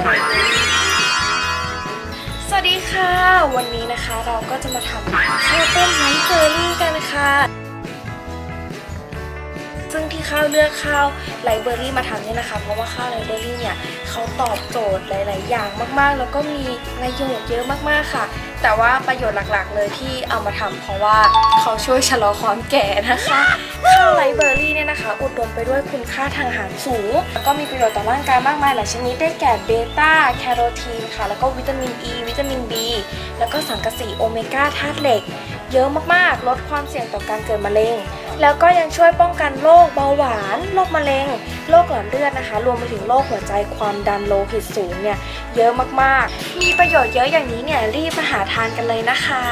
สวัสดีค่ะ วันนี้นะคะเราก็จะมาทำข้าวต้มไลฟ์เบอร์รี่กัน ข้าวเลือกข้าวไลเบอร์รี่มาทำเนี่ยนะคะ เพราะว่าข้าวไลเบอร์รี่เนี่ยเขาตอบโจทย์หลาย ๆ อย่างมาก ๆ แล้วก็มีประโยชน์เยอะมาก ๆ ค่ะ แต่ว่าประโยชน์หลัก ๆ เลยที่เอามาทำเพราะว่าเขาช่วยชะลอความแก่นะคะข้าวไรเบอร์รี่เนี่ยนะคะ อุดมไปด้วยคุณค่าทางอาหารสูง แล้วก็มีประโยชน์ต่อร่างกายมากมายหลายชนิดได้แก่เบต้าแคโรทีนค่ะ แล้วก็วิตามินอ e, ีวิตามิน B แล้วก็สังกะสีโอเมก้าธาตุเหล็ก เยอะมากๆ ลดความเสี่ยงต่อการเกิดมะเร็ง แล้วก็ยังช่วยป้องกันโรคเบาหวาน โรคมะเร็ง โรคหลอดเลือดนะคะ รวมไปถึงโรคหัวใจความดันโลหิตสูงเนี่ยเยอะมากๆ มีประโยชน์เยอะอย่างนี้เนี่ยรีบมาหาทานกันเลยนะคะ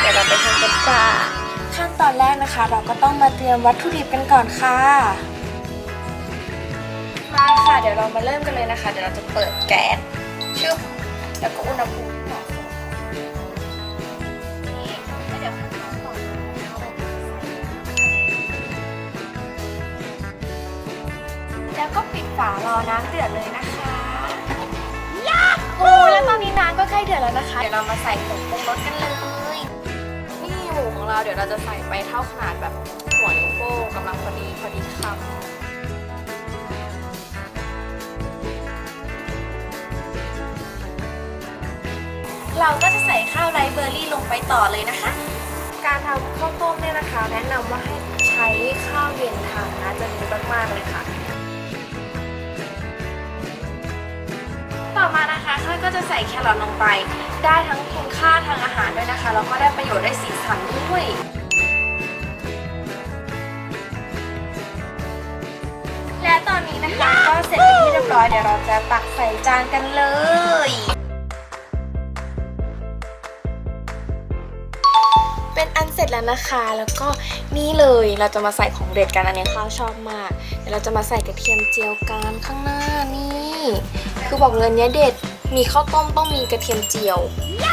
เดี๋ยวเราไปทำกันค่ะขั้นตอนแรกนะคะ เราก็ต้องมาเตรียมวัตถุดิบกันก่อนค่ะมาค่ะ เดี๋ยวเรามาเริ่มกันเลยนะคะ เดี๋ยวเราจะเปิดแก๊สชึบแล้วก็อุณหภูมิเหมาะสม ฝารอน้ำเดือดเลยนะคะยาโอ้แล้วตอนนี้น้ำก็ใกล้เดือดแล้วนะคะ เดี๋ยวเรามาใส่ผงปรุงรสกันเลย นี่หมูของเราเดี๋ยวเราจะใส่ไปเท่าขนาดแบบหัวนิ้วโป้งกำลังพอดีพอดีคำเราก็จะใส่ข้าวไรซ์เบอร์รี่ลงไปต่อเลยนะคะ การทำข้าวต้มเนี่ยนะคะ แนะนำว่าให้ใช้ข้าวเย็นทำนะจะดีมากๆเลยค่ะ ต่อมานะคะข้าก็จะใส่แครอทลงไป ได้ทั้งคุณค่าทางอาหารด้วยนะคะแล้วก็ได้ประโยชน์ได้สีสันด้วยและตอนนี้นะคะก็เสร็จเป็นที่เรียบร้อยเดี๋ยวเราจะตักใส่จานกันเลย เป็นอันเสร็จแล้วนะคะ แล้วก็ นี่เลยเราจะมาใส่ของเด็ดกันอันนี้ข้าวชอบมากเดี๋ยวเราจะมาใส่กระเทียมเจียวกันข้างหน้านี่ คือบอกเลยเนี้ยเด็ดมีข้าวต้มต้องมีกระเทียมเจียว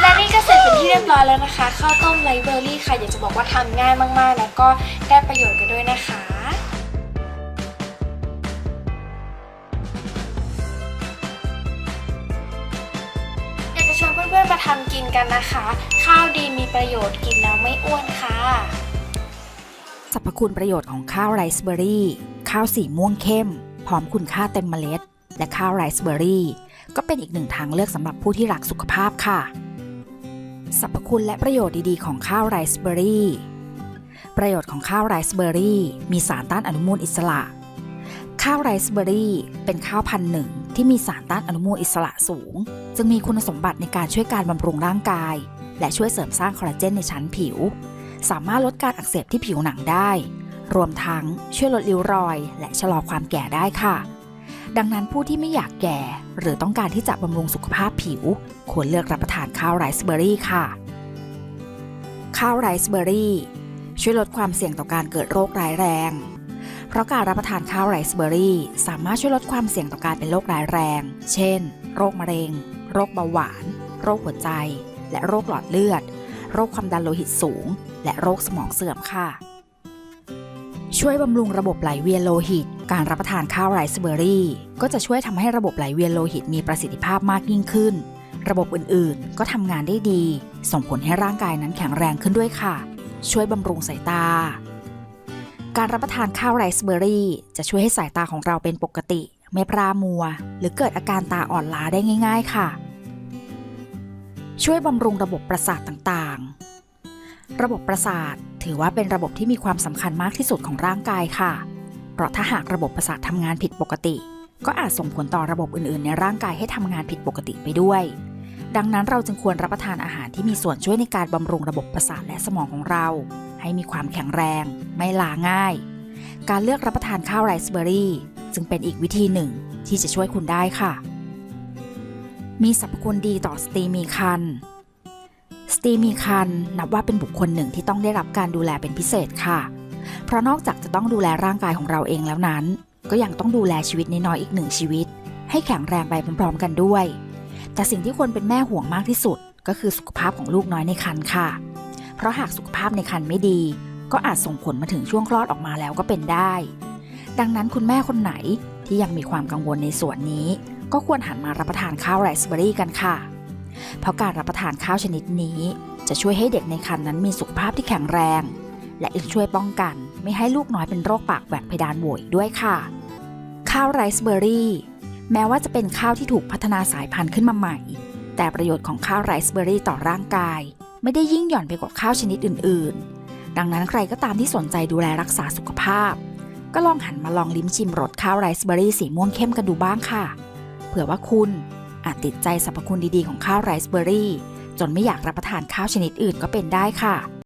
และนี่ก็เสร็จเป็นที่เรียบร้อยแล้วนะคะ ข้าวต้มไรเบอร์รี่ค่ะอยากจะบอกว่าทำง่ายมากๆ แล้วก็ได้ประโยชน์กันด้วยนะคะอยากจะชวนเพื่อนๆมาทำกินกันนะคะ ข้าวดีมีประโยชน์กินแล้วไม่อ้วนค่ะ รรพคุณประโยชน์ของข้าวไรซ์เบอร์รี่ ข้าวสีม่วงเข้ม พร้อมคุณค่าเต็มเมล็ด และข้าวไรซ์เบอร์รี่ ก็เป็นอีกหนึ่งทางเลือกสำหรับผู้ที่รักสุขภาพค่ะ สรรพคุณและประโยชน์ดีๆของข้าวไรซ์เบอร์รี่ ประโยชน์ของข้าวไรซ์เบอร์รี่ มีสารต้านอนุมูลอิสระ ข้าวไรซ์เบอร์รี่ เป็นข้าวพันธุ์หนึ่งที่มีสารต้านอนุมูลอิสระสูง จึงมีคุณสมบัติในการช่วยการบำรุงร่างกาย และช่วยเสริมสร้างคอลลาเจนในชั้นผิว สามารถลดการอักเสบที่ผิวหนังได้ รวมทั้งช่วยลดริ้วรอย และชะลอความแก่ได้ค่ะ ดังนั้นผู้ที่ไม่อยากแก่ หรือต้องการที่จะบำรุงสุขภาพผิว ควรเลือกรับประทานข้าวไรซ์เบอร์รี่ค่ะ ข้าวไรซ์เบอร์รี่ช่วยลดความเสี่ยงต่อการเกิดโรคร้ายแรง เพราะการรับประทานข้าวไรซ์เบอร์รี่สามารถช่วยลดความเสี่ยงต่อการเป็นโรคร้ายแรง เช่น โรคมะเร็ง โรคเบาหวาน โรคหัวใจ และโรคหลอดเลือด โรคความดันโลหิตสูง และโรคสมองเสื่อมค่ะ ช่วยบำรุงระบบไหลเวียนโลหิต การรับประทานข้าวไรซ์เบอร์รี่ ก็จะช่วยทำให้ระบบไหลเวียนโลหิตมีประสิทธิภาพมากยิ่งขึ้น ระบบอื่นๆ ก็ทำงานได้ดี ส่งผลให้ร่างกายนั้นแข็งแรงขึ้นด้วยค่ะ ช่วยบำรุงสายตาการรับประทานข้าวไรซ์เบอร์รี่ จะช่วยให้สายตาของเราเป็นปกติ ไม่พร่ามัว หรือเกิดอาการตาอ่อนล้าได้ง่าย ๆ ค่ะ ช่วยบำรุงระบบประสาทต่างๆ ระบบประสาทถือว่าเป็นระบบที่มีความสำคัญมากที่สุดของร่างกายค่ะ เพราะถ้าหากระบบประสาททำงานผิดปกติ ก็อาจส่งผลต่อระบบอื่นๆ ในร่างกายให้ทำงานผิดปกติไปด้วย ดังนั้นเราจึงควรรับประทานอาหารที่มีส่วนช่วยในการบำรุงระบบประสาทและสมองของเรา ให้มีความแข็งแรง ไม่ลาง่าย การเลือกรับประทานข้าวไรซ์เบอร์รี่ จึงเป็นอีกวิธีหนึ่งที่จะช่วยคุณได้ค่ะ มีสรรพคุณดีต่อสตรีมีครรภ์สตรีมีครรภ์นับว่าเป็นบุคคลหนึ่งที่ต้องได้รับการดูแลเป็นพิเศษค่ะ เพราะนอกจากจะต้องดูแลร่างกายของเราเองแล้วนั้น ก็ยังต้องดูแลชีวิตน้อยๆอีกหนึ่งชีวิต ให้แข็งแรงไปพร้อมๆกันด้วย แต่สิ่งที่คนเป็นแม่ห่วงมากที่สุด ก็คือสุขภาพของลูกน้อยในครรภ์ค่ะ เพราะหากสุขภาพในครรภ์ไม่ดี ก็อาจส่งผลมาถึงช่วงคลอดออกมาแล้วก็เป็นได้ ดังนั้นคุณแม่คนไหนที่ยังมีความกังวลในส่วนนี้ ก็ควรหันมารับประทานข้าวไรซ์เบอร์รี่กันค่ะ เพราะการรับประทานข้าวชนิดนี้จะช่วยให้เด็กในครรภ์นั้นมีสุขภาพที่แข็งแรง และยังช่วยป้องกันไม่ให้ลูกน้อยเป็นโรคปากแหว่งเพดานโหวอีกด้วยค่ะ ข้าวไรซ์เบอร์รี่แม้ว่าจะเป็นข้าวที่ถูกพัฒนาสายพันธุ์ขึ้นมาใหม่ แต่ประโยชน์ของข้าวไรซ์เบอร์รี่ต่อร่างกาย ไม่ได้ยิ่งหย่อนไปกว่าข้าวชนิดอื่น ๆ ดังนั้นใครก็ตามที่สนใจดูแลรักษาสุขภาพ ก็ลองหันมาลองลิ้มชิมรสข้าวไรซ์เบอร์รี่สีม่วงเข้มกันดูบ้างค่ะ ผื่อว่าคุณอาจติดใจสรรพคุณดีๆของข้าวไรซ์เบอร์รี่ จนไม่อยากรับประทานข้าวชนิดอื่นก็เป็นได้ค่ะ